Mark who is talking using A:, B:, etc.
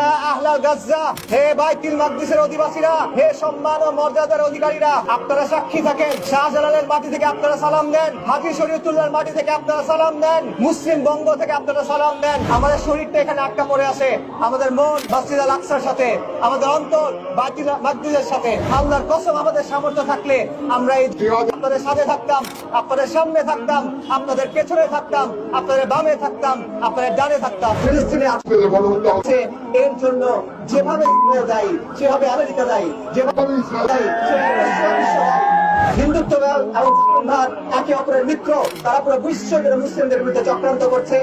A: ইয়া আহলা গাজ্জা হে বাইতুল মাকদিসের অধিবাসীরা হে সম্মান ও মর্যাদার অধিকারীরা আপনারা সাক্ষী থাকেন শাহজালালের মাটি থেকে আপনারা সালাম দেন হাজি শরীয়তুল্লাহর মাটি থেকে আপনারা সালাম দেন মুসলিম বঙ্গ থেকে আপনারা সালাম দেন। আমাদের শরীরটা এখানে আটকা পড়ে আছে আমাদের মন মসজিদ আল আকসার সাথে আমাদের অন্তর বাইতুল মাকদিসের সাথে। আল্লাহর কসম আমাদের সামর্থ্য থাকলে আমরা এই আপনাদের সাথে থাকতাম আপনাদের সামনে থাকতাম আপনাদের পেছনে থাকতাম আপনাদের বামে থাকতাম আপনাদের ডানে থাকতাম। ফিলিস্তিনে এর জন্য যেভাবে ইন্ডিয়া দায়ী সেভাবে আমেরিকা দায়ী যেভাবে হিন্দুত্ব এবং একে অপরের মিত্র তারা পুরো বিশ্ব মুসলিমদের বিরুদ্ধে চক্রান্ত করছে।